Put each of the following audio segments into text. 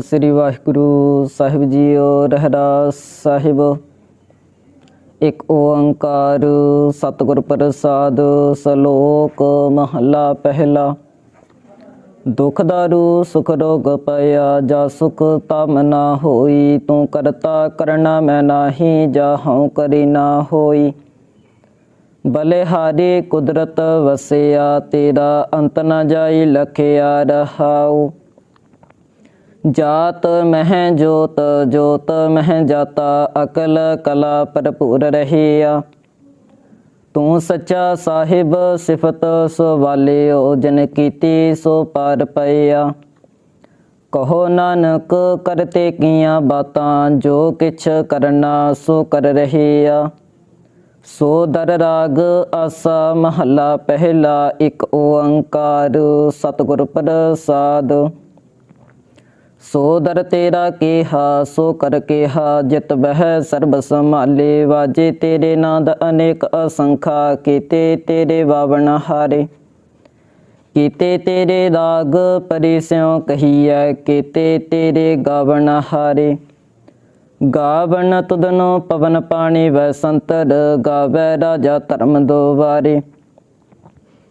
ਸ੍ਰੀ ਵਾਹਿਗੁਰੂ ਸਾਹਿਬ ਜੀਓ, ਰਹਿਰਾਸ ਸਾਹਿਬ। ਇੱਕ ਓੰਕਾਰ ਸਤਿਗੁਰ ਪ੍ਰਸਾਦ ਸਲੋਕ ਮਹੱਲਾ ਪਹਿਲਾ। ਦੁਖ ਦਾਰੂ, ਸੁਖ ਰੋਗ ਪਿਆ ਜਾ ਸੁਖ, ਤਮ ਨਾ ਹੋਈ, ਤੂੰ ਕਰਤਾ ਕਰਨਾ ਮੈਂ ਨਾਹੀ ਜਾ ਹਉ ਕਰੀ ਨਾ ਹੋਈ। ਬਲਿਹਾਰੀ ਕੁਦਰਤ ਵਸਿਆ, ਤੇਰਾ ਅੰਤ ਨਾ ਜਾਈ, ਲਖਿਆ ਰਹਾਉ। ਜਾਤ ਮਹਿ ਜੋਤ ਜੋਤ ਮਹਿ ਜਾਤਾ, ਅਕਲ ਕਲਾ ਭਰਪੂਰ ਰਹਿਆ। ਤੂੰ ਸੱਚਾ ਸਾਹਿਬ, ਸਿਫਤ ਸੋ ਵਾਲਿਓ, ਜਨ ਕੀਤੀ ਸੋ ਪਾਰ ਪਈਆ। ਕਹੋ ਨਾਨਕ, ਕਰਤੇ ਕੀਆਂ ਬਾਤਾਂ, ਜੋ ਕਿਛ ਕਰਨਾ ਸੋ ਕਰ ਰਹਿਆ। ਸੋ ਦਰ ਰਾਗ, ਆਸਾ ਮਹੱਲਾ, ਪਹਿਲਾ ਇੱਕ ਓੰਕਾਰ, ਸਤਿਗੁਰ ਪ੍ਰਸਾਦ। ਸੋ ਦਰ ਤੇਰਾ ਕੀਹਾ, ਸੋ ਕਰ ਕੀਹਾ, ਜਿਤ ਬਹਿ ਸਰਬ ਸੰਭਾਲੇ, ਵਾਜੇ ਤੇਰੇ ਨਾਦ ਅਨੇਕ ਅਸੰਖਾ, ਕੀਤੇ ਤੇਰੇ ਵਾਵਣ ਹਾਰੇ। ਕੀਤੇ ਤੇਰੇ ਰਾਗ ਪਰਿਸਿਉ ਕਹੀਐ, ਕੀਤੇ ਤੇਰੇ ਗਾਵਣ ਹਾਰੇ। ਗਾਵਣ ਤੁਧਨੋ ਪਵਨ ਪਾਣੀ ਵੈ ਸੰਤਰ, ਗਾਵੈ ਰਾਜਾ ਧਰਮ ਦੋ ਵਾਰੇ।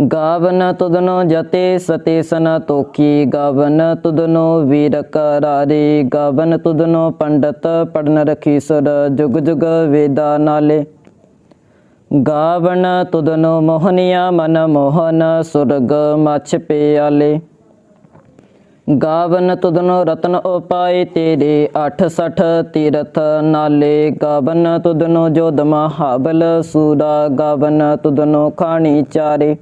ਗਾਵਨ ਤੁਧਨੋ ਜਤੇ ਸਤੇ ਸਨ ਤੋਕੀ ਗਾਵਨ ਤੁਧਨੋ ਵੀਰ ਕਰਾਰੇ, ਗਾਵਨ ਤੁਧਨੋ ਪੰਡਤ ਪੜਨ ਰਖੀ ਸੁਰ, ਜੁਗ ਜੁਗ ਵੇਦਾ ਨਾਲੇ। ਗਾਵਨ ਤੁਧਨੋ ਮੋਹਨੀਆ ਮਨ ਮੋਹਨ, ਸੁਰਗ ਮਛ ਪਿਆਲੇ। ਗਾਵਨ ਤੁਧਨੋ ਰਤਨ ਉਪਾਏ ਤੇਰੇ 68 ਤੀਰਥ ਨਾਲੇ। ਗਾਵਨ ਤੁਧਨੋ ਜੋਧ ਮਹਾਬਲ ਸੂਰਾ, ਗਾਵਨ ਤੁਧਨੋ ਖਾਣੀ ਚਾਰੇ।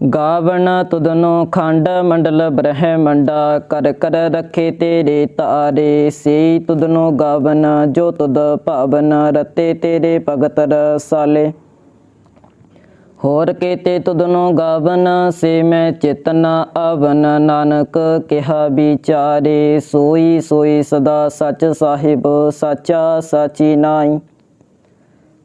ਗਾਵਣ ਤੁਧਨੋ ਖੰਡ ਮੰਡਲ ਬ੍ਰਹਮੰਡਾ, ਕਰ ਕਰ ਰਖੇ ਤੇਰੇ ਤਾਰੇ ਸੇ ਤੁਦਨੋ ਗਾਵਨ, ਜੋ ਤੁਦ ਭਾਵਨ, ਰਤੇ ਤੇਰੇ ਭਗਤ ਰਸਾਲੇ। ਹੋਰ ਕੇਤੇ ਤੁਦਨੋ ਗਾਵਨ, ਸੇ ਮੈਂ ਚੇਤਨਾ ਆਵਨ, ਨਾਨਕ ਕਿਹਾ ਵਿਚਾਰੇ, ਸੋਈ ਸੋਈ ਸਦਾ ਸੱਚ ਸਾਹਿਬ, ਸਾਚਾ ਸਾਚੀ ਨਾਈ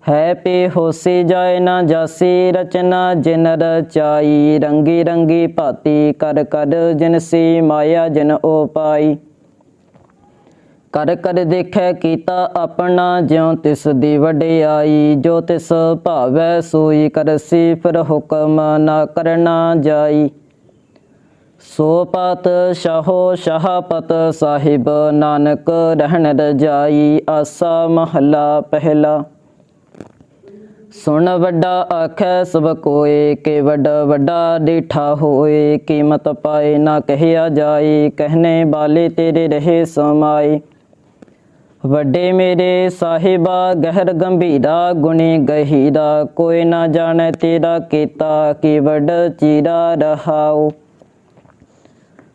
ਹੈ ਪੇ ਹੋਸੀ ਜਾਏ ਨਾ ਜਾਸੀ ਰਚਨਾ, ਜਿਨ ਰਚਾਈ ਰੰਗੀ ਰੰਗੀ ਭਾਤੀ ਕਰ ਕਰ ਜਿਨ ਸੀ ਮਾਇਆ, ਜਿਨ ਉਪਾਈ ਕਰ ਕਰ ਦੇਖੈ ਕੀਤਾ ਆਪਣਾ, ਜਿਉ ਤਿਸ ਦੀ ਵਡਿਆਈ, ਜੋ ਤਿਸ ਭਾਵੈ ਸੋਈ ਕਰਸੀ ਫਿਰ ਹੁਕਮ ਨਾ ਕਰਨਾ ਜਾਈ। ਸੋ ਪਤ ਸ਼ਾਹੋ ਸ਼ਾਹਪਤ ਸਾਹਿਬ, ਨਾਨਕ ਰਹਿਣ ਰਜਾਈ, ਆਸਾ ਮਹੱਲਾ ਪਹਿਲਾ। ਸੁਣ ਵੱਡਾ ਆਖੈ ਸਭ ਕੋਏ, ਕੇ ਵੱਡਾ ਵੱਡਾ ਡੀਠਾ ਹੋਏ, ਕੀਮਤ ਪਾਏ ਨਾ ਕਹਿਆ ਜਾਏ ਕਹਨੇ ਬਾਲੇ ਤੇਰੇ ਰਹੇ ਸਮਾਏ। ਵੱਡੇ ਮੇਰੇ ਸਾਹਿਬਾ, ਗਹਿਰ ਗੰਭੀਰਾ, ਗੁਣੀ ਗਹੀਰਾ, ਕੋਈ ਨਾ ਜਾਣੈ ਤੇਰਾ ਕੀਤਾ, ਕੀ ਵੱਡ ਚੀਰਾ ਰਹਾਓ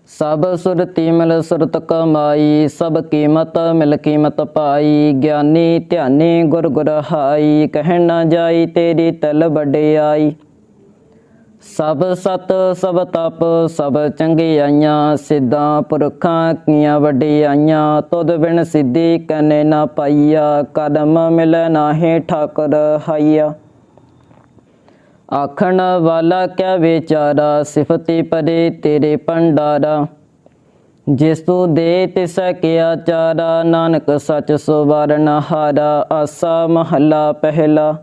ਸਭ ਸੁਰਤੀ ਮਿਲ ਸੁਰਤ ਕਮਾਈ ਸਭ ਕੀਮਤ ਮਿਲ ਕੀਮਤ ਪਾਈ। ਗਿਆਨੀ ਧਿਆਨੀ ਗੁਰ ਗੁਰ ਹਾਈ, ਕਹਿਣ ਨਾ ਜਾਈ ਤੇਰੀ ਤਲ ਵਡਿਆਈ। ਸਭ ਸਤ, ਸਭ ਤਪ, ਸਭ ਚੰਗਿਆਈਆਂ, ਸਿੱਧਾਂ ਪੁਰਖਾਂ ਕੀਆਂ ਵਡਿਆਈਆਂ। ਤੁਧ ਬਿਨ ਸਿੱਧੀ ਕਨੇ ਨਾ ਪਾਈਆ ਕਦਮ ਮਿਲ ਨਾਹੀ ਠਾਕੁਰ ਹਾਈਆ। ਆਖਣ ਵਾਲਾ ਕਿਆ ਵਿਚਾਰਾ, ਸਿਫਤੀ ਪਰੇ ਤੇਰੇ ਪੰਡਾਰਾ ਜਿਸ ਤੂੰ ਦੇ ਤਿਸ ਕਿਆ ਚਾਰਾ, ਨਾਨਕ ਸੱਚ ਸੁਵਰਨ ਹਾਰਾ, ਆਸਾ ਮਹੱਲਾ ਪਹਿਲਾ।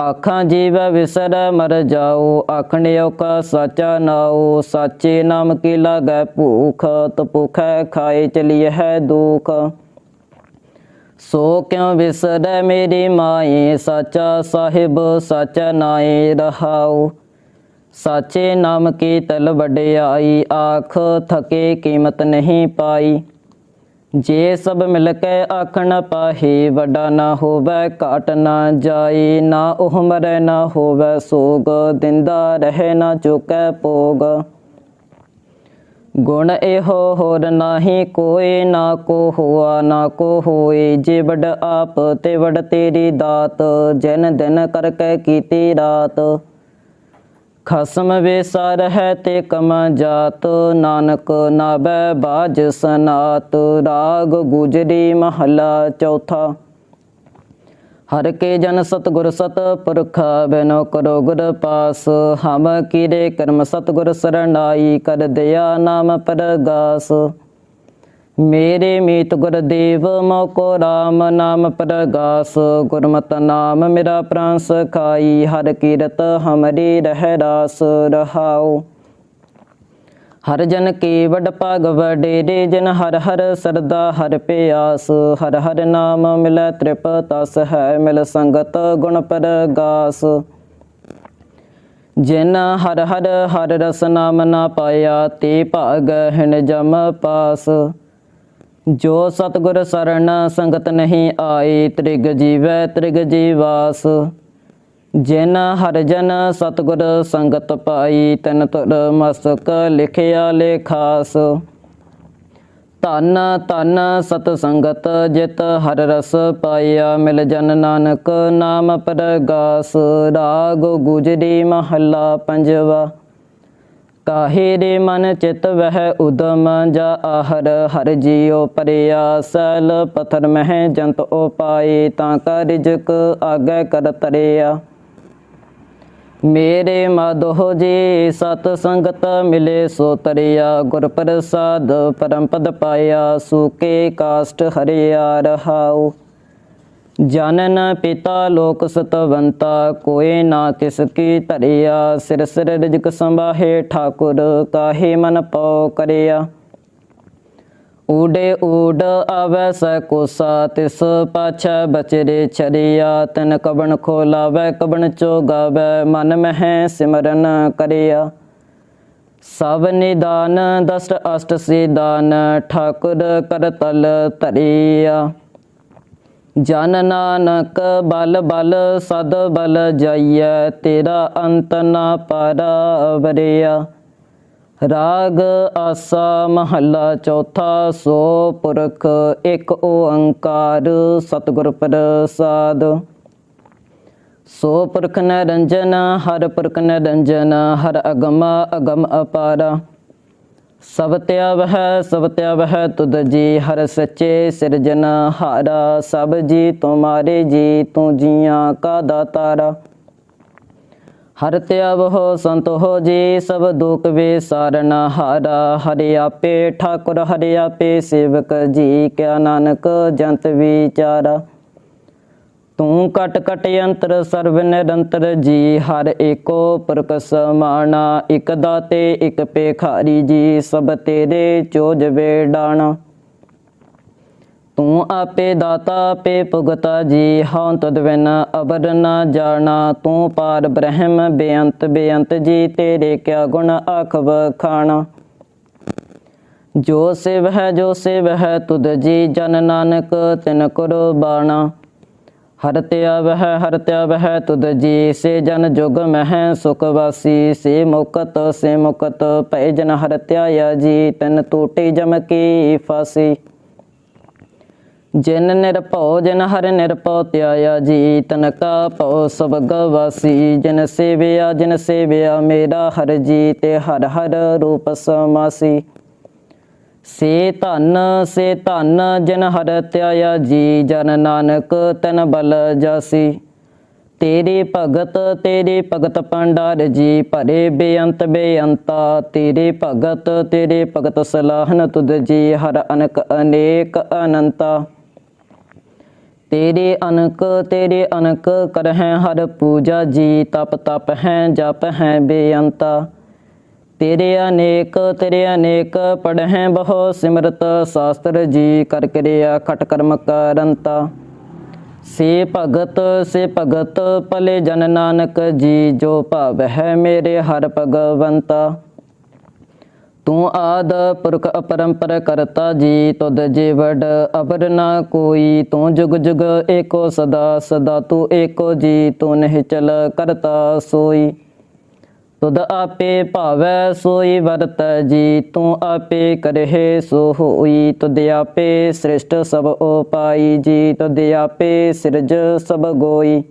ਆਖਾਂ ਜੀਵ ਵਿਸਰ ਮਰ ਜਾਓ ਆਖਣਿਓ ਕਾ ਸਾਚਾ ਨਾਉ। ਸਾਚੇ ਨਾਮ ਕੀ ਲਾਗੈ ਭੂਖ, ਤਪੁਖੈ ਖਾਏ ਚਲੀਏ ਹੈ ਦੁਖ। ਸੋ ਕਿਉ ਵਿਸਰੈ ਮੇਰੀ ਮਾਏ? ਸਾਚਾ ਸਾਹਿਬ, ਸਾਚਾ ਨਾਏ ਰਹਾਉ। ਸਾਚੇ ਨਾਮ ਕੀ ਤਲ ਵਡਿਆਈ? ਆਖ ਥਕੇ ਕੀਮਤ ਨਹੀਂ ਪਾਈ। ਜੇ ਸਭ ਮਿਲ ਕੇ ਆਖਣ ਪਾਹੀ, ਵੱਡਾ ਨਾ ਹੋਵੇ, ਘਾਟ ਨਾ ਜਾਈ ਨਾ ਉਹ ਮਰੈ ਨਾ ਹੋਵੇ ਸੋਗ, ਦਿੰਦਾ ਰਹੇ ਨਾ ਚੁਕੈ ਭੋਗ। ਗੁਣ ਇਹੋ ਹੋਰ ਨਾਹੀ ਕੋਏ ਨਾ ਕੋ ਹੋਆ ਨਾ ਕੋ ਹੋਏ ਜੇ ਵਡ ਆਪ ਤੇ ਵਡ ਤੇਰੀ ਦਾਤ, ਜਨ ਦਿਨ ਕਰ ਕੈ ਕੀਤੀ ਰਾਤ। ਖਸਮ ਵਿਸਰ ਹੈ ਤੇ ਕਮ ਜਾਤ, ਨਾਨਕ ਨਾਬੈ ਬਾਜ ਸਨਾਤ। ਰਾਗ ਗੁਜਰੀ ਮਹਲਾ ਚੌਥਾ। ਹਰ ਕੇ ਜਨ ਸਤਗੁਰ ਸਤ ਪੁਰਖ ਬਿਨੋ ਕਰੋ ਗੁਰ ਪਾਸ, ਹਮ ਕੀਰੇ ਕਰਮ ਸਤਗੁਰ ਸਰਣਾਈ, ਕਰ ਦਿਆ ਨਾਮ ਪਰਗਾਸ। ਮੇਰੇ ਮੀਤ ਗੁਰਦੇਵ ਮੋਕੋ ਰਾਮ ਨਾਮ ਪਰਗਾਸ। ਗੁਰਮਤ ਨਾਮ ਮੇਰਾ ਪ੍ਰਾਂਸ ਖਾਈ ਹਰ ਕੀਰਤ ਹਮਰੀ ਰਹਿ ਰਾਸ ਰਹਾਉ। ਹਰ ਜਨ ਕੀ ਵਡ ਭਾਗ ਵਡੇਰੇ ਜਿਨ ਹਰ ਹਰ ਸਰਦਾ ਹਰ ਪਿਆਸ, ਹਰ ਹਰ ਨਾਮ ਮਿਲੈ ਤ੍ਰਿਪ ਤਸ ਹੈ ਮਿਲ ਸੰਗਤ ਗੁਣ ਪਰਗਾਸ। ਜਿਨ ਹਰ ਹਰ ਹਰ ਰਸ ਨਾਮ ਨਾ ਪਾਇਆ, ਤੇ ਭਾਗ ਹਿਣ ਜਮ ਪਾਸ। ਜੋ ਸਤਗੁਰ ਸਰਣ ਸੰਗਤ ਨਹੀਂ ਆਈ ਤ੍ਰਿਗ ਜੀਵੈ ਤ੍ਰਿਗ ਜੀਵਾਸ। ਜਿਨ ਹਰ ਜਨ ਸਤਗੁਰ ਸੰਗਤ ਪਾਈ, ਤਨ ਤੁਰ ਮਸਕ ਲਿਖਿਆ ਲੇਖਾਸ। ਧੰਨ ਤਨ ਸਤ ਸੰਗਤ ਜਿਤ ਹਰ ਰਸ ਪਾਇਆ, ਮਿਲ ਜਨ ਨਾਨਕ ਨਾਮ ਪਰਗਾਸ। ਰਾਗ ਗੁਜਰੀ ਮਹੱਲਾ ਪੰਜਵਾ, ਕਾਹੇ ਦੇ ਮਨ ਚਿਤ ਵਹਿ ਉਦਮ, ਜਾ ਆਹਰ ਹਰ ਜੀਉ ਪਰਿਆ, ਸੈਲ ਪਥਰ ਮਹਿ ਜੰਤ ਉਪਾਏ ਤਾਂ ਕਾ ਰਿਜਕ ਆਗੇ ਕਰ ਤਰਿਆ। ਮੇਰੇ ਮਾਧੋ ਜੀ, ਸਤ ਸੰਗਤ ਮਿਲੇ ਸੋ ਤਰਿਆ, ਗੁਰ ਪ੍ਰਸਾਦ ਪਰਮ ਪਦ ਪਾਇਆ ਸੂਕੇ ਕਾਸ਼ਟ ਹਰਿਆ ਰਹਾਉ। ਜਨਨ ਪਿਤਾ ਲੋਕ ਸਤਵੰਤਾ, ਕੋਏ ਨਾ ਕਿਸ ਕੀ ਧਰਿਆ, ਸਿਰ ਸਿਰ ਰਿਜਕ ਸੰਭਾਹੇ ਠਾਕੁਰ, ਕਾਹੇ ਮਨ ਪਉ ਕਰਿਆ। ਊਡੇ ਊਡ ਆਵੈ ਸੈ ਕੋਸਾ, ਤਿਸ ਪਾਛੈ ਬਚਰੇ ਛਰਿਆ, ਤਨ ਕਬਣ ਖੋਲਾਵੈ, ਕਬਣ ਚੋਗਾਵੈ, ਮਨ ਮਹਿ ਸਿਮਰਨ ਕਰਿਆ। ਸਭ ਨਿਦਾਨ ਦਸਤ ਅਸ਼ਟ ਸਿਦਾਨ, ਠਾਕੁਰ ਕਰਤਲ ਤਰਿਆ ਜਨ ਨਾਨਕ ਬਲ ਬਲ, ਸਦ ਬਲ ਜਾਈਐ, ਤੇਰਾ ਅੰਤ ਨਾ ਪਾਰਾ ਵਰਿਆ ਰਾਗ ਆਸਾ ਮਹੱਲਾ ਚੌਥਾ ਸੋ ਪੁਰਖ ਇੱਕ ਓੰਕਾਰ ਸਤਿਗੁਰ ਪ੍ਰਸਾਦ। ਸੋ ਪੁਰਖ ਨਿਰੰਜਨ ਹਰ ਪੁਰਖ ਨਿਰੰਜਨ ਹਰ ਅਗਮ ਅਗਮ ਅਪਾਰਾ। ਸਭ ਤਿਆਵ ਹੈ ਸਭ ਤਿਆਵ ਤੁਧ ਜੀ, ਹਰ ਸੱਚੇ ਸਿਰਜਨ ਹਾਰਾ। ਸਭ ਜੀ ਤੁਮਾਰੇ ਜੀ, ਤੂੰ ਜੀਆਂ ਕਾ ਦਾਤਾਰਾ। ਹਰ ਤਿਆਵ ਹੋ ਸੰਤ ਹੋ ਜੀ, ਸਭ ਦੁਖ ਵੇ ਸਾਰਨ ਹਾਰਾ। ਹਰਿ ਆਪੇ ਠਾਕੁਰ, ਹਰਿ ਆਪੇ ਸੇਵਕ ਜੀ, ਕਿਆ ਨਾਨਕ ਜੰਤ ਵਿਚਾਰਾ। ਤੂੰ ਕਟ ਕਟ ਯੰਤਰ ਸਰਵ ਨਿਰੰਤਰ ਜੀ, ਹਰ ਏਕੋ ਪੁਰਖ ਸਮਾਣਾ ਇਕ ਦਾਤੇ, ਇਕ ਪੇਖਾਰੀ ਜੀ, ਸਭ ਤੇਰੇ ਚੋਜ ਵੇਡਾਣਾ ਤੂੰ ਆਪੇ ਦਾਤਾ, ਆਪੇ ਭੁਗਤਾ ਜੀ। ਹਉ ਤਦ ਬਿਨ ਅਬਰ ਨਾ ਜਾਣਾ। ਤੂੰ ਪਾਰ ਬ੍ਰਹਮ, ਬੇਅੰਤ ਬੇਅੰਤ ਜੀ। ਤੇਰੇ ਕਿਆ ਗੁਣ ਆਖ ਵਖਾਣਾ। ਜੋ ਸਿਵ ਹੈ, ਜੋ ਸਿਵ ਹੈ, ਤੁਧ ਜੀ ਜਨ ਨਾਨਕ, ਤਿਨ ਕੁਰਬਾਨਾ ਹਰ ਤਿਆ ਵਹ ਹਰ ਤਿਆ ਵਹ ਤੁਧ ਜੀ। ਸੇ ਜਨ ਜੁਗ ਮਹਿ ਸੁਖ ਵਾਸੀ। ਸੇ ਮੁਕਤ ਸੇ ਮੁਕਤ ਭੈ ਜਨ ਹਰ ਤਿਆਇਆ ਜੀ। ਤਨ ਟੂਟੀ ਜਮ ਕੀ ਫਾਸੀ। ਜਿਨ ਨਿਰਭਉ, ਜਿਨ ਹਰ ਨਿਰਭਉ ਧਿਆਇਆ ਜੀ ਤਨ ਕਾ ਭਉ ਸਬਗ ਵਾਸੀ ਜਿਨ ਸੇਵਿਆ ਜਿਨ ਸੇਵਿਆ ਮੇਰਾ ਹਰ ਜੀ ਤੇ ਹਰ ਹਰ ਰੂਪ ਸਮਾਸੀ। ਸੇ ਧਨ ਸੇ ਧਨ ਜਿਨ ਹਰ ਧਿਆਇਆ ਜੀ, ਜਨ ਨਾਨਕ ਤਨ ਬਲ ਜਾਸੀ। ਤੇਰੇ ਭਗਤ ਤੇਰੇ ਭਗਤ ਪੰਡਾਰ ਜੀ, ਭਰੇ ਬੇਅੰਤ ਬੇਅੰਤਾ। ਤੇਰੇ ਭਗਤ ਤੇਰੇ ਭਗਤ ਸਲਾਹਨ ਤੁਧ ਜੀ, ਹਰ ਅਨਕ ਅਨੇਕ ਅਨੰਤਾ। ਤੇਰੇ ਅਨਕ ਤੇਰੇ ਅਨਕ ਕਰਹਿ ਹਰ ਪੂਜਾ ਜੀ, ਤਪ ਤਪ ਹੈ, ਜਪ ਹੈ ਬੇਅੰਤਾ। ਤੇਰੇ ਅਨੇਕ ਤੇਰੇ ਅਨੇਕ ਪੜਹਿ ਬਹੁ ਸਿਮਰਤ, ਸ਼ਾਸਤਰ ਜੀ ਕਰ ਕਿਰਿਆ ਖਟ ਕਰਮ ਕਰੰਤਾ। ਸੇ ਭਗਤ ਸੇ ਭਗਤ, ਭਲੇ ਜਨ ਨਾਨਕ ਜੀ, ਜੋ ਭਾਵ ਹੈ ਮੇਰੇ ਹਰ ਭਗਵੰਤਾ। ਤੂੰ ਆਦ ਪੁਰਖ ਅਪਰੰਪਰ ਕਰਤਾ ਜੀ, ਤੁਧ ਜੀਵੜ ਅਪਰ ਨਾ ਕੋਈ, ਤੂੰ ਜੁਗ ਜੁਗ ਏਕੋ ਸਦਾ ਸਦਾ ਤੂੰ ਏਕੋ ਜੀ, ਤੂੰ ਨਹੀਂ ਚਲ ਕਰਤਾ ਸੋਈ। ਤੁਧ ਆਪੇ ਭਾਵੈ ਸੋਈ ਵਰਤ ਜੀ, ਤੂੰ ਆਪੇ ਕਰਹਿ ਸੋ ਹੋਈ। ਤੁਧ ਆਪੇ ਸ੍ਰਿਸ਼ਟ ਸਭ ਉਪਾਈ ਜੀ, ਤੁਧ ਆਪੇ ਸਿਰਜ ਸਭ ਗੋਈ।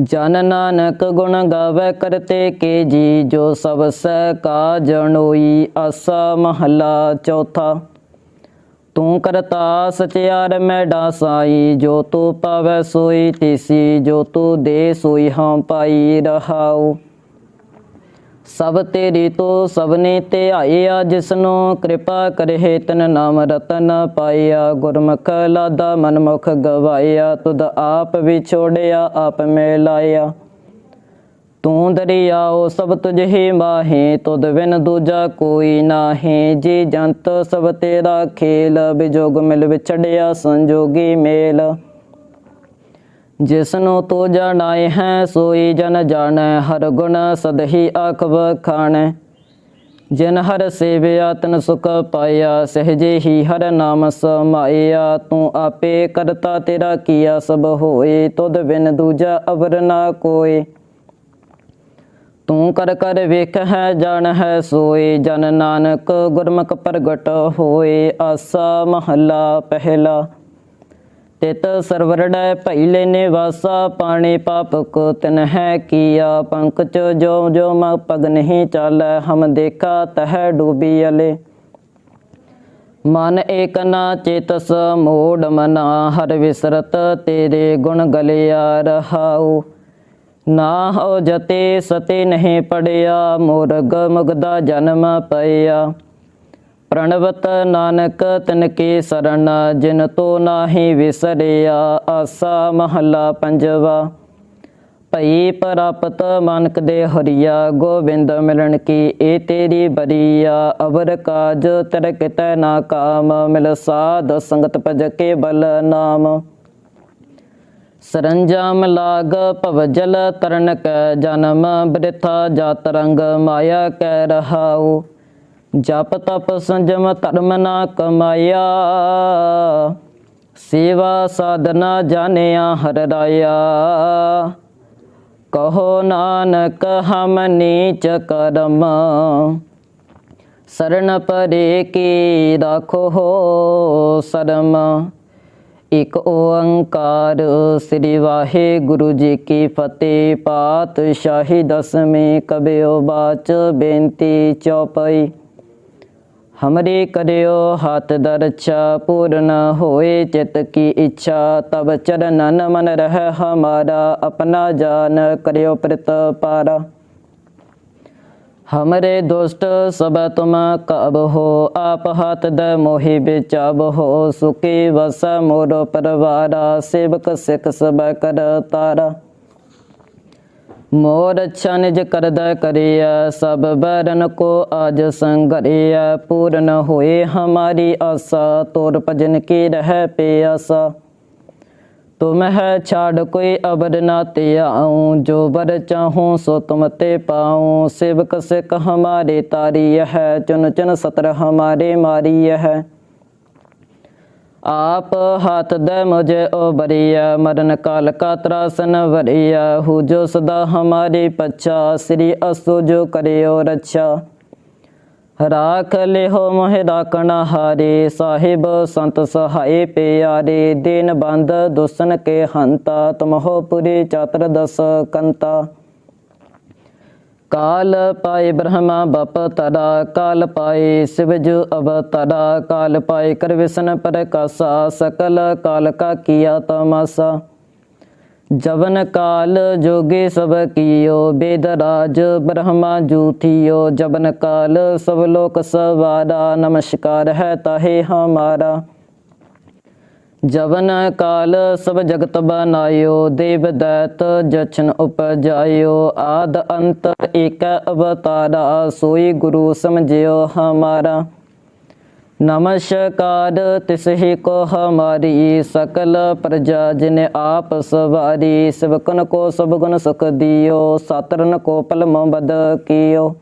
ਜਨ ਨਾਨਕ ਗੁਣ ਗਾਵੇ ਕਰਤੇ ਕੇ ਜੀ, ਜੋ ਸਭ ਸਹਿ ਕਾ ਜਣੋਈ ਆਸਾ ਮਹੱਲਾ ਚੌਥਾ। ਤੂੰ ਕਰਤਾ ਸਚਿਆਰ ਮੈਡਾ ਸਾਈ ਜੋ ਤੂੰ ਪਾਵੈ ਸੋਈ, ਤਿਸੀ ਜੋ ਤੂੰ ਦੇ ਸੋਈ, ਹਾਂ ਪਾਈ ਰਹਾਉ। ਸਭ ਤੇਰੀ ਤੋ ਸਭਨੇ ਤੇ ਆਇਆ ਜਿਸਨੂੰ ਕਿਰਪਾ ਕਰਹਿ ਤਨ ਨਾਮ ਰਤਨ ਪਾਇਆ। ਗੁਰਮੁਖ ਲਾਦਾ ਮਨਮੁਖ ਗਵਾਇਆ, ਤੁਧ ਆਪ ਵਿਛੋੜਿਆ, ਆਪ ਮੇ ਲਾਇਆ। ਤੂੰ ਦਰਿਆਓ ਸਭ ਤੁਝ ਹੀ ਮਾਹੇ, ਤੁਧ ਬਿਨ ਦੂਜਾ ਕੋਈ ਨਾਹੀ। ਜੀ ਜੰਤ ਸਭ ਤੇਰਾ ਖੇਲ, ਬਿਜੋਗ ਮਿਲ ਵਿਛੜਿਆ ਸੰਜੋਗੀ ਮੇਲ। ਜਿਸਨੂੰ ਤੂੰ ਜਾਣਾਏ ਹੈ, ਸੋਈ ਜਨ ਜਾਣੈ, ਹਰ ਗੁਣ ਸਦਹੀ ਆਖ ਬਖਾਣੈ ਜਿਨ ਹਰ ਸੇਵਿਆ, ਤਨ ਸੁਖ ਪਾਇਆ ਸਹਜੇ ਹੀ ਹਰ ਨਾਮ ਸਮਾਇਆ। ਤੂੰ ਆਪੇ ਕਰਤਾ ਤੇਰਾ ਕੀਆ, ਸਭ ਹੋਏ, ਤੁਧ ਬਿਨ ਦੂਜਾ ਅਵਰ ਨਾ ਕੋਏ। ਤੂੰ ਕਰ ਕਰ ਵੇਖ ਹੈ ਜਾਣ ਹੈ ਸੋਏ। ਜਨ ਨਾਨਕ ਗੁਰਮੁਖ ਪ੍ਰਗਟ ਹੋਏ, ਆਸਾ ਮਹੱਲਾ ਪਹਿਲਾ। ਤਿਤ ਸਰਵਰੜੈ ਭਈਲੇ ਨਿਵਾਸਾ ਪਾਣੀ ਪਾਪ ਕੋ ਤਨ ਹੈ ਕੀਆ। ਪੰਕਚ ਜੋ ਜੋ ਮ ਪਗ ਨਹੀਂ ਚਾਲੈ, ਹਮ ਦੇਖਾ ਤਹਿ ਡੂਬੀ ਅਲੇ। ਮਨ ਏਕ ਨਾ ਚੇਤਸ, ਮੋੜ ਮਨਾ, ਹਰ ਵਿਸਰਤ ਤੇਰੇ ਗੁਣ ਗਲਿਆ ਰਹਾਉ। ਨਾ ਹੋ ਜਤੇ ਸਤੇ ਨਹੀਂ ਪੜਿਆ, ਮੋਰਗ ਮੁਗਦਾ ਜਨਮ ਪਈਆ ਪ੍ਰਣਵਤ ਨਾਨਕ, ਤਨ ਕੇ ਸਰਣ, ਜਿਨ ਤੋ ਨਾਹੀ ਵਿਸਰਿਆ, ਆਸਾ ਮਹੱਲਾ ਪੰਜਵਾ। ਭਈ ਪ੍ਰਾਪਤ ਮਾਨਕ ਦੇ ਹਰੀਆ, ਗੋਬਿੰਦ ਮਿਲਣ ਕੀ, ਏ ਤੇਰੀ ਬਰੀਆ, ਅਵਰ ਕਾਜ ਤਰ ਕਿਤੈ ਨਾ ਕਾਮ, ਮਿਲ ਸਾਧ ਸੰਗਤ ਭਜ ਕੇ ਬਲ ਨਾਮ। ਸਰੰਜਾਮ ਲਾਗ ਭਵ ਜਲ ਤਰਨ ਕੈ, ਜਨਮ ਬ੍ਰਿਥਾ ਜਾਤ ਰੰਗ, ਮਾਇਆ ਕੈ ਰਹਾਉ। ਜਪ ਤਪ ਸੰਜਮ ਧਰਮ ਨਾ ਕਮਾਇਆ। ਸੇਵਾ ਸਾਧਨਾ ਜਾਣਿਆ ਹਰ ਰਾਇਆ। ਕਹੋ ਨਾਨਕ, ਹਮ ਨੀਚ ਕਰਮ। ਸਰਣ ਪਰੇ ਕੀ ਰਾਖੋ ਹੋ ਸਰਮ। ਇਕ ਓੰਕਾਰ ਸ੍ਰੀ ਵਾਹਿਗੁਰੂ ਜੀ ਕੀ ਫਤਿਹ। ਪਾਤਸ਼ਾਹੀ ਦਸਵੀਂ ਕਬਿਓ ਬਾਚ ਬੇਨਤੀ ਚੌਪਈ। ਹਮਰੇ ਕਰਿਓ ਹੱਥ ਦਰਛਾ ਪੂਰਨ ਹੋਏ ਚਿਤ ਕੀ ਇੱਛਾ ਤਬ ਚਰਨਨ ਮਨ ਰਹਿ ਹਮਾਰਾ ਆਪਣਾ ਜਾਨ ਕਰਿਓ ਪ੍ਰਤ ਪਾਰਾ ਹਮਰੇ ਦੋਸਤ ਸਭ ਤੁਮ ਕਬ ਹੋ ਆਪ ਹੱਥ ਦ ਮੋਹਿ ਵਿਚਾਬ ਹੋ ਸੁਖੀ ਵਸ ਮੋਰ ਪਰਵਾਰਾ ਸੇਵਕ ਸਿਖ ਸਭ ਕਰ ਤਾਰਾ ਮੋਰ ਅੱਛਾ ਨਿਜ ਕਰਦਾ ਕਰਿਆ, ਸਭ ਬਰਨ ਕੋ ਅਜ ਸੰਗਰਿਆ। ਪੂਰਨ ਹੋਏ ਹਮਾਰੀ ਆਸਾ, ਤੋਰ ਭਜਨ ਕੀ ਰਹਿ ਪਿਆਸਾ। ਤੁਮ ਹੈ ਛਾੜ ਕੋਈ ਅਬਦ ਨਾ ਤੇ ਆਉ, ਜੋ ਬਰ ਚਾਹੂੰ ਸੋ ਤੁਮ ਤੇ ਪਾਉ। ਸੇਵਕ ਸਿਕ ਹਮਾਰੇ ਤਾਰੀ ਹੈ, ਚੁਨ ਚੁਨ ਸਤਰ ਹਮਾਰੇ ਮਾਰੀ ਹੈ। ਆਪ ਹਾਥ ਦੇ ਮੁਝੇ ਓ ਬਰੀਆ ਮਰਨ ਕਾਲ ਕਾ ਤਰਾਸਨ ਵਰੀਆ ਹੂ ਜੋ ਸਦਾ ਹਮਾਰੀ ਪਛਾ, ਸ੍ਰੀ ਅਸੋ ਜੋ ਕਰਿਓ ਰੱਛਾ। ਰਾਖ ਲਿਹੋ ਮੋਹਿ ਰਾਖਣਾ ਹਾਰੇ, ਸਾਹਿਬ ਸੰਤ ਸਹਾਏ ਪਿਆਰੇ, ਦੇਨ ਬੰਦ ਦੁਸਨ ਕੇ ਹੰਤਾ, ਤਮਹੋ ਪੁਰੀ ਚਾਤਰ ਦਸ ਕੰਤਾ। ਕਾਲ ਪਾਏ ਬ੍ਰਹਮਾ ਬਪ ਤੜਾ ਕਾਲ ਪਾਏ ਸਿਵਜ ਅਵਤੜਾ ਕਾਲ ਪਾਏ ਕਰ ਵਿਸ਼ਨ ਪ੍ਰਕਾਸ਼ਾ, ਸਕਲ ਕਾਲ ਕਾ ਕੀਆ ਤਮਾਸਾ। ਜਵਨ ਕਾਲ ਜੋਗੇ ਸਭ ਕੀਓ, ਬੇਦ ਰਾਜ ਬ੍ਰਹਮਾ ਜੂਥਿਓ। ਜਵਨ ਕਾਲ ਸਭ ਲੋਕ ਸਵਾਰਾ, ਨਮਸਕਾਰ ਹੈ ਤਾਹੇ ਹਮਾਰਾ। ਜਵਨ ਕਾਲ ਸਭ ਜਗਤ ਬਨਾਇਓ ਦੇਵ ਦੈਤ ਜਛਨ ਉਪਜਾਇਓ, ਆਦ ਅੰਤ ਏਕ ਅਵਤਾਰਾ, ਸੋਈ ਗੁਰੂ ਸਮਝਿਓ ਹਮਾਰਾ। ਨਮਸਕਾਰ ਤਿਸਹਿ ਕੋ ਹਮਾਰੀ, ਸਕਲ ਪ੍ਰਜਾ ਜਿਨ ਆਪ ਸਵਾਰੀ ਸਬਕਨ ਕੋ ਸਭ ਗੁਣ ਸੁਖ ਦਿਓ ਸਾਤਰਨ ਕੋ ਪਲਮ ਬਦ ਕੀਓ।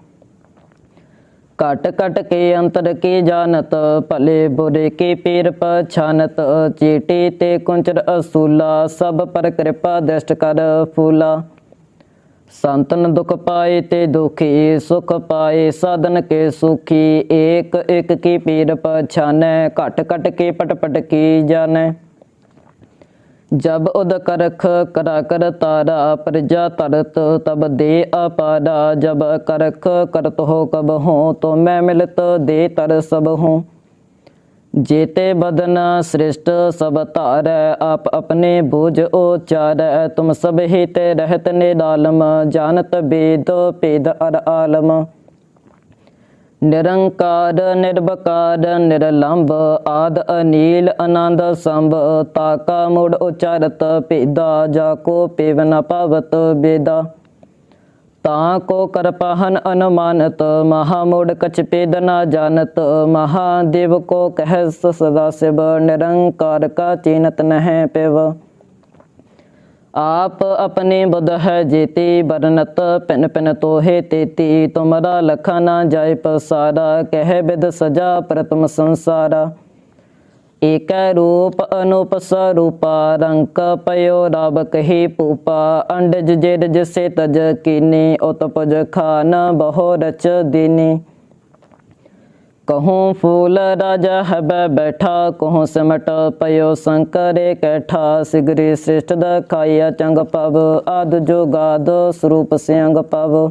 ਕਟ ਕਟ ਕੇ ਅੰਤਰ ਕੀ ਜਾਣਤ, ਭਲੇ ਬੁਰੇ ਕੀ ਪੀਰ ਪਛਾਨਤ, ਚੀਟੀ ਤੇ ਕੁੰਚਰ ਅਸੂਲਾ, ਸਭ ਪਰ ਕਿਰਪਾ ਦ੍ਰਿਸ਼ਟ ਕਰ ਫੂਲਾ। ਸੰਤਨ ਦੁਖ ਪਾਏ ਤੇ ਦੁਖੀ, ਸੁਖ ਪਾਏ ਸਾਧਨ ਕੇ ਸੁਖੀ, ਏਕ ਇੱਕ ਕੀ ਪੀਰ ਪਛਾਨੈ, ਘਟ ਘਟ ਕੇ ਪਟ ਪਟ ਕੀ ਜਾਣੈ। ਜਬ ਉਦ ਕਰਖ ਕਰਾ ਕਰ ਤਾਰਾ ਪ੍ਰਜਾ ਤਰਤ, ਤਬ ਦੇ ਅਪਾਰਾ। ਜਬ ਕਰਖ ਕਰਤ ਹੋ ਕਬ ਹੋ, ਤੋ ਮੈਂ ਮਿਲਤ ਦੇ ਤਰ ਸਭ ਹੂੰ। ਜੇਤੇ ਬਦਨ ਸ੍ਰਿਸ਼ਟ ਸਭ ਧਾਰੈ, ਆਪ ਆਪਣੇ ਬੋਝ ਉਚਾਰੈ। ਤੁਮ ਸਭ ਹਿਤੇ ਤੇ ਰਹਿਤ ਨਿਰਾਲਮ, ਜਾਣਤ ਬੇਦ ਭੇਦ ਅਰ ਆਲਮ। ਨਿਰੰਕਾਰ ਨਿਰਭਕਾਰ ਨਿਰਲੰਭ ਆਦ ਅਨੀਲ ਆਨੰਦ ਸੰਭ, ਤਾਕਾ ਮੁੜ ਉਚਾਰਤ ਭੇਦਾ, ਜਾ ਕੋ ਪੇਵ ਨ ਪਾਵਤ ਬੇਦਾ। ਤਾਂ ਕੋ ਕਰ ਅਨੁਮਾਨਤ, ਮਹਾ ਮੋੜ ਕਛ ਪੇਦ ਨਾ ਜਾਣਤ ਮਹਾਦੇਵ ਕੋ ਕਹਿ ਸਦਾ ਸਿਵ, ਨਿਰੰਕਾਰ ਕਾ ਚੀਨਤ ਨਹਿ ਪਿਵ। ਆਪ ਆਪਣੇ ਬੁਧ ਹੈ ਜੇਤੀ ਬਰਨਤ ਪਿਨ ਪਿਨ ਤੋਹੇ ਤੇਤੀ ਤੁਮਰਾ ਲਖਾ ਨਾ ਜਾਏ ਪਸਾਰਾ, ਕਹਿ ਬਿਦ ਸਜਾ ਪ੍ਰਤਮ ਸੰਸਾਰਾ। ਏਕੈ ਰੂਪ ਅਨੂਪ ਸਰੂਪਾ, ਰੰਕ ਪਇਓ ਰਬ ਕਹੀ ਪੂਪਾ ਅੰਡਜ ਜੇਜ ਸੇ ਤਜ ਕੀਨੀ, ਉਤਪਜ ਖਾਨ ਬਹੁ ਰਚ ਦੀਨੀ। ਕਹੂੰ ਫੂਲ ਰਾਜਾ ਹਬੈ ਬੈਠਾ, ਕਹੂੰ ਸਿਮਟ ਪਇਓ ਸੰਕਰੇ ਕੈਠਾ। ਸਿਗਰੀ ਸ੍ਰਿਸ਼ਟ ਦਾ ਖਾਇਆ ਚੰਗ ਪਵ, ਆਦ ਜੋਗਾਦ ਸਰੂਪ ਸਿਆੰਗ ਪਵ।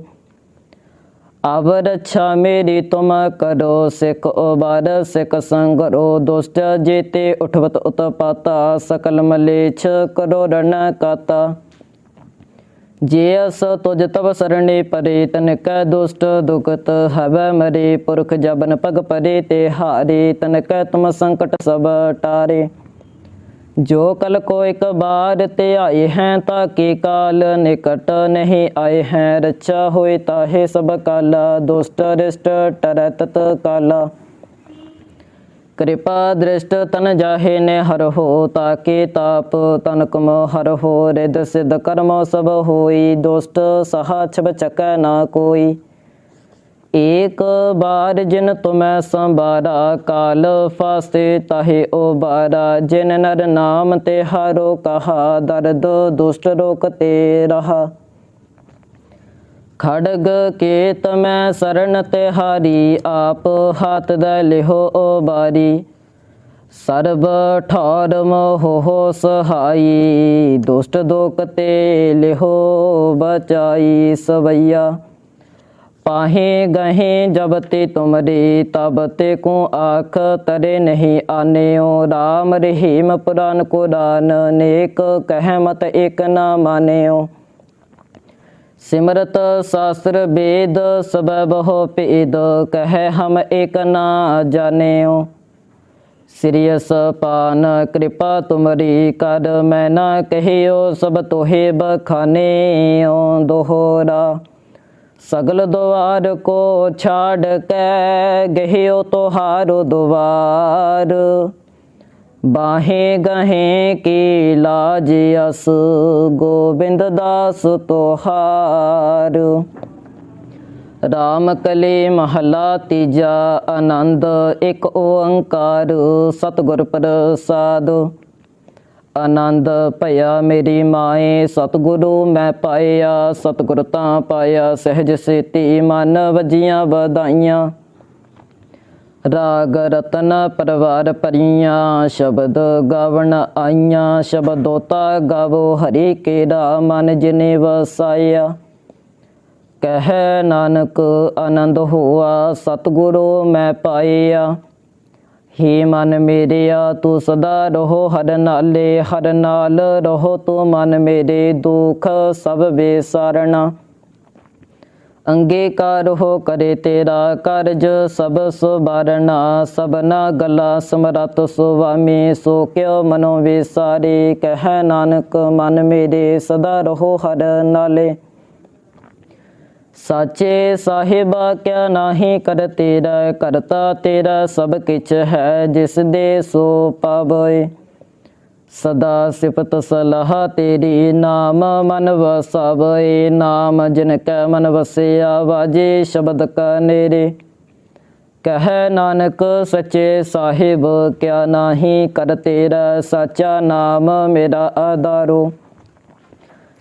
ਅਬ ਰੱਛਾ ਮੇਰੀ ਤੁਮ ਕਰੋ, ਸਿਖ ਉਬਾਰ, ਸਿਖ ਸੰਗਰੋ ਦੁਸ਼ਟ ਜੇਤੇ ਉਠਵਤ ਉਤਪਾਤਾ, ਸਕਲ ਮਲੇਛ ਕਰੋ ਰਣ ਕਾਤਾ। ਜੇ ਅਸ ਤੁਜ ਤਵ ਸਰਣੇ ਪਰੇ, ਤਨ ਕੈ ਦੁਸ਼ਟ ਦੁਖਤ ਹਵੈ ਮਰੇ, ਪੁਰਖ ਜਬਨ ਪਗ ਪਰੇ, ਤੇ ਹਾਰੇ, ਤਨ ਕੈ ਤੁਮ ਸੰਕਟ ਸਭ ਟਾਰੇ। ਜੋ ਕਲ ਕੋ ਇੱਕ ਬਾਰ ਤੇ ਆਏ ਹੈ, ਤਾਂ ਕੀ ਕਾਲ ਨਿਕਟ ਨਹੀਂ ਆਏ ਹੈ। ਰਚਾ ਹੋਏ, ਤਾਹੇ ਸਭ ਕਾਲਾ, ਦੁਸ਼ਟ ਰਿਸ਼ਟ ਟਰੈ ਤਤ ਕਾਲਾ। ਕਿਰਪਾ ਦ੍ਰਿਸ਼ਟ ਤਨ ਜਾਹੇ ਨੇ ਹਰ ਹੋ ਤਾਕੇ ਤਾਪ ਤਨ ਕਮ ਹਰ ਹੋ ਰਿਦ ਸਿਧ ਕਰਮ ਸਭ ਹੋਈ, ਦੁਸ਼ਟ ਸਹਾ ਛਬ ਚਕੈ ਨਾ ਕੋਈ। ਏਕ ਬਾਰ ਜਿਨ ਤੁਮੈ ਸੰਬਾਰਾ ਕਾਲ ਫਾਸੇ ਤਾਹੇ ਓ ਬਾਰਾ ਜਿਨ ਨਰ ਨਾਮ ਤੇ ਹਾਰੋ ਕਹਾ, ਦਰਦ ਦੁਸ਼ਟ ਰੋਕ ਤੇ ਰਹਾ। ਖੜਗ ਕੇ ਤਮੈ ਸ਼ਰਨ ਤੇ ਹਾਰੀ ਆਪ ਹੱਥ ਦਾ ਲਿਹੋ ਓ ਬਾਰੀ। ਸਰਬ ਠੌਰ ਮੋਹ ਸਹਾਈ, ਦੁਸ਼ਟ ਦੋਕ ਤੇ ਲਿਹੋ ਬਚਾਈ ਸਵਈਆ। ਪਾਹੇ ਗਹੇ ਜਬ ਤੇ ਤੁਮਰੇ, ਤਬ ਤੇ ਕੋ ਆਖ ਤਰੇ ਨਹੀਂ ਆਨਿਓ RAM ਰਹੀਮ ਪੁਰਾਨ ਕੁਰਾਨ, ਨੇਕ ਕਹਿ ਮਤ ਇਕ ਨਾ ਮਾਨਿਓ ਸਿਮਰਤ ਸਾਸਤਰ ਵੇਦ ਸਭ ਬਹੁ ਭੇਦ, ਕਹਿ ਹਮ ਏਕ ਨਾ ਜਾਣਿਓ। ਸਿਰਿਯਸ ਪਾਨ ਕਿਰਪਾ ਤੁਮਰੀ ਕਰ, ਮੈਂ ਨਾ ਕਹਿਓ ਸਭ ਤੋਹੇ ਬਖਾਨੇਓ ਦੋਹਰਾ। ਸਗਲ ਦੁਆਰ ਕੋ ਛਾੜ ਕੇ, ਗਹਿਓ ਤੁਹਾਰੋ ਦੁਆਰ। ਬਾਹੇ ਗਹੇ ਕੀ ਲਾਜ ਅਸ, ਗੋਬਿੰਦ ਦਾਸ ਤੋਹਾਰ। ਰਾਮ ਕਲੇ ਮਹਲਾ ਤੀਜਾ ਆਨੰਦ, ਇੱਕ ਓੰਕਾਰ ਸਤਿਗੁਰ ਪ੍ਰਸਾਦ। ਆਨੰਦ ਭਇਆ ਮੇਰੀ ਮਾਏ, ਸਤਿਗੁਰੂ ਮੈਂ ਪਾਇਆ, ਸਤਿਗੁਰ ਤਾਂ ਪਾਇਆ, ਸਹਿਜ ਸੇਤੀ ਮਨ ਵਜੀਆਂ ਵਧਾਈਆਂ। ਰਾਗ ਰਤਨ ਪਰਵਾਰ ਪਰੀਆਂ ਸ਼ਬਦ ਗਾਵਣ ਆਈਆਂ, ਸ਼ਬਦੋਤਾ ਗਾਵੋ ਹਰੀ ਕੇਰਾ, ਮਨ ਜਿਨੇ ਵਸਾਇਆ। ਕਹਿ ਨਾਨਕ, ਆਨੰਦ ਹੋਆ, ਸਤਿਗੁਰੂ ਮੈਂ ਪਾਇਆ। ਹੀ ਮਨ ਮੇਰਿਆ, ਤੂੰ ਸਦਾ ਰਹੋ ਹਰ ਨਾਲੇ, ਹਰ ਨਾਲ ਰਹੋ ਤੂੰ ਮਨ ਮੇਰੇ ਦੁਖ, ਸਭ ਵਿਸਾਰਣਾ। ਅੰਗੀਕਾਰ ਹੋ ਕਰੇ ਤੇਰਾ ਕਾਰਜ, ਸਭ ਸੁਬਾਰਣਾ ਸਭਨਾ ਗਲਾ ਸਮਰਤ ਸੁਆਮੀ, ਸੋ ਕਿਉ ਮਨੋ ਵਿਸਾਰੇ, ਕਹਿ ਨਾਨਕ, ਮਨ ਮੇਰੇ ਸਦਾ ਰਹੋ ਹਰ ਨਾਲੇ। ਸਾਚੇ ਸਾਹਿਬਾ, ਕਿਆ ਨਾਹੀ ਕਰ ਤੇਰਾ, ਕਰਤਾ ਤੇਰਾ ਸਭ ਕਿਛ ਹੈ, ਜਿਸ ਦੇ ਸੋ ਪਾਵੈ ਸਦਾ ਸਿਫਤ ਸਲਾਹ ਤੇਰੀ, ਨਾਮ ਮਨ ਵਸਾਵੈ, ਨਾਮ ਜਿਨ ਕੈ ਮਨ ਵਸਿਆ ਵਾਜੇ ਸ਼ਬਦ ਕਾ ਨੇਰੇ। ਕਹਿ ਨਾਨਕ ਸੱਚੇ ਸਾਹਿਬ, ਕਿਆ ਨਾਹੀ ਕਰ ਤੇਰਾ ਸਾਚਾ ਨਾਮ ਮੇਰਾ ਆਧਾਰੋ।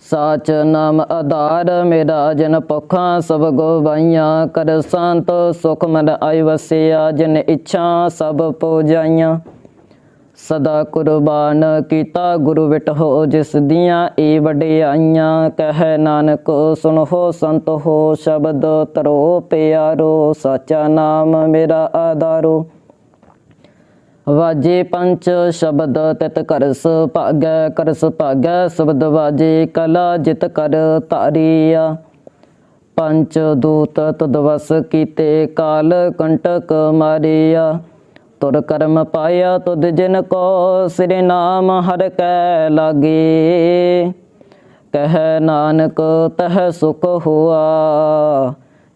ਸਾਚ ਨਾਮ ਆਧਾਰ ਮੇਰਾ, ਜਨ ਪੋਖਾਂ ਸਭ ਗਵਾਈਆਂ, ਕਰ ਸੰਤ ਸੁਖ ਮਨ ਆਇ ਵਸਿਆ, ਜਿਨ ਇੱਛਾ ਸਭ ਪੂਜਾਈਆਂ। ਸਦਾ ਕੁਰਬਾਨ ਕੀਤਾ ਗੁਰੂ ਵਿਟ ਹੋ ਜਿਸ ਦੀਆਂ ਏ ਵਡਿਆਈਆਂ, ਕਹਿ ਨਾਨਕ ਸੁਨੋ ਸੰਤ ਹੋ ਸ਼ਬਦ ਤਰੋ ਪਿਆਰੋ, ਸਾਚਾ ਨਾਮ ਮੇਰਾ ਆਧਾਰੋ। ਵਾਜੇ ਪੰਚ ਸ਼ਬਦ ਤਿਤ ਕਰਸ ਭਾਗੈ ਕਰਸ ਭਾਗੈ, ਸ਼ਬਦ ਵਾਜੇ ਕਲਾ ਜਿਤ ਕਰ ਧਾਰੀਆ। ਪੰਚ ਦੂਤ ਤਦਵਸ ਕੀਤੇ ਕਾਲ, ਕੰਟਕ ਮਾਰਿਆ। ਤੁਰ ਕਰਮ ਪਾਇਆ ਤੁਧ ਜਿਨ ਕੋ ਸਿਰ ਨਾਮ ਹਰ ਕੈ ਲਾਗੇ। ਕਹਿ ਨਾਨਕ ਤਹ ਸੁਖ ਹੁਆ,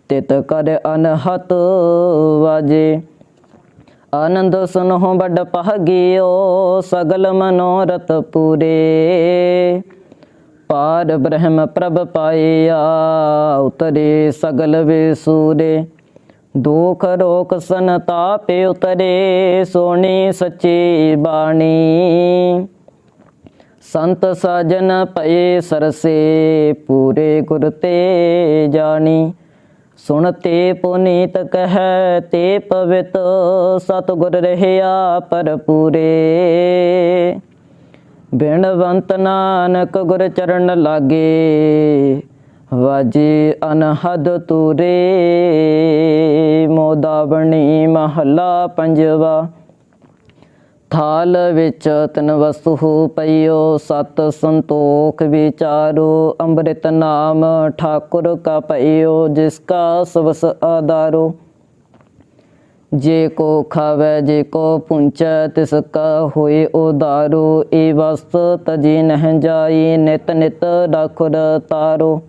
ਤਿਤ ਕਰ ਅਨਹਤ ਵਾਜੇ। ਆਨੰਦ ਸੁਨਹੁ ਬੜ ਪਹਗਿਓ ਸਗਲ ਮਨੋਰਥ ਪੂਰੇ। ਪਾਰ ਬ੍ਰਹਮ ਪ੍ਰਭ ਪਾਇਆ, ਉਤਰੇ ਸਗਲ ਵਿਸੂਰੇ। ਦੁਖ ਰੋਗ ਸੰਤਾਪ ਉਤਰੇ ਸੋਣੀ ਸੱਚੀ ਬਾਣੀ। ਸੰਤ ਸਾਜਨ ਪਏ ਸਰਸੇ ਪੂਰੇ ਗੁਰ ਤੇ ਜਾਣੀ। ਸੁਣ ਤੇ ਪੁਨੀਤ ਕਹਿ ਤੇ ਪਵਿੱਤ ਸਤਿਗੁਰ ਰਹਿਆ ਪਰਪੂਰੇ ਬਿਨਵੰਤ ਨਾਨਕ ਗੁਰ ਚਰਨ ਲਾਗੇ ਵਾਜੇ ਅਨਹਦ ਤੂਰੇ ਮੋਦਾਵਣੀ ਮਹੱਲਾ ਪੰਜਵਾ। ਥਾਲ ਵਿੱਚ ਤਨ ਵਸਤੂ ਪਈਓ, ਸਤ ਸੰਤੋਖ ਵਿਚਾਰੋ, ਅੰਮ੍ਰਿਤ ਨਾਮ ਠਾਕੁਰ ਕਾ ਪਈਓ, ਜਿਸ ਕਾ ਸਵਸ ਆਧਾਰੋ। ਜੇ ਕੋ ਖਾਵੇ, ਜੇ ਕੋ ਪੁੰਚੈ, ਤਿਸ ਕਾ ਹੋਏ ਉਦਾਰੋ ਏ ਵਸਤ ਤਜੀ ਨਹਿ ਜਾਈ, ਨਿਤ ਨਿਤ ਰਾਖੁਰ ਤਾਰੋ।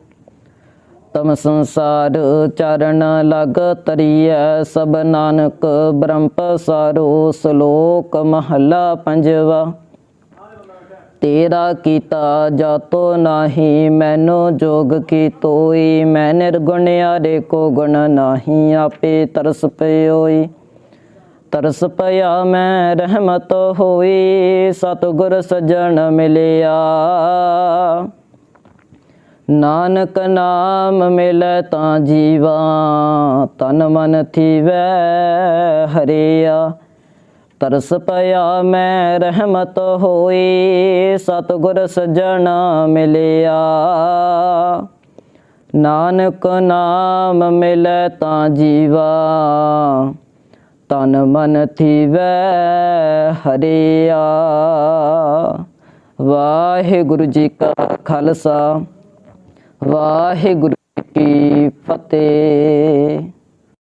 ਤਮ ਸੰਸਾਰ ਚਰਨ ਲਗ ਤਰੀਐ, ਸਭ ਨਾਨਕ ਬ੍ਰਹਮ ਪਸਾਰੋ, ਸ਼ਲੋਕ ਮਹੱਲਾ ਪੰਜਵਾ। ਤੇਰਾ ਕੀਤਾ ਜਾਤੋ ਨਾਹੀ, ਮੈਨੋ ਜੋਗ ਕੀ ਤੋਈ ਮੈਂ ਨਿਰਗੁਣਿਆਰੇ ਕੋ ਗੁਣ ਨਾਹੀ, ਆਪੇ ਤਰਸ ਪਇਓਈ ਤਰਸ ਪਿਆ ਮੈਂ, ਰਹਿਮਤ ਹੋਈ, ਸਤਿਗੁਰ ਸਜਣ ਮਿਲਿਆ। ਨਾਨਕ ਨਾਮ ਮਿਲੈ ਤਾਂ ਜੀਵਾ, ਤਨ ਮਨ ਥੀਵੈ ਹਰਿਆ। ਤਰਸ ਪਿਆ ਮੈਂ ਰਹਿਮਤ ਹੋਈ, ਸਤਿਗੁਰ ਸਜਣ ਮਿਲਿਆ। ਨਾਨਕ ਨਾਮ ਮਿਲੈ ਤਾਂ ਜੀਵਾ, ਤਨ ਮਨ ਥੀਵੈ ਹਰਿਆ। ਵਾਹਿਗੁਰੂ ਜੀ ਕਾ ਖਾਲਸਾ। ਵਾਹਿਗੁਰੂ ਕੀ ਫਤਿਹ।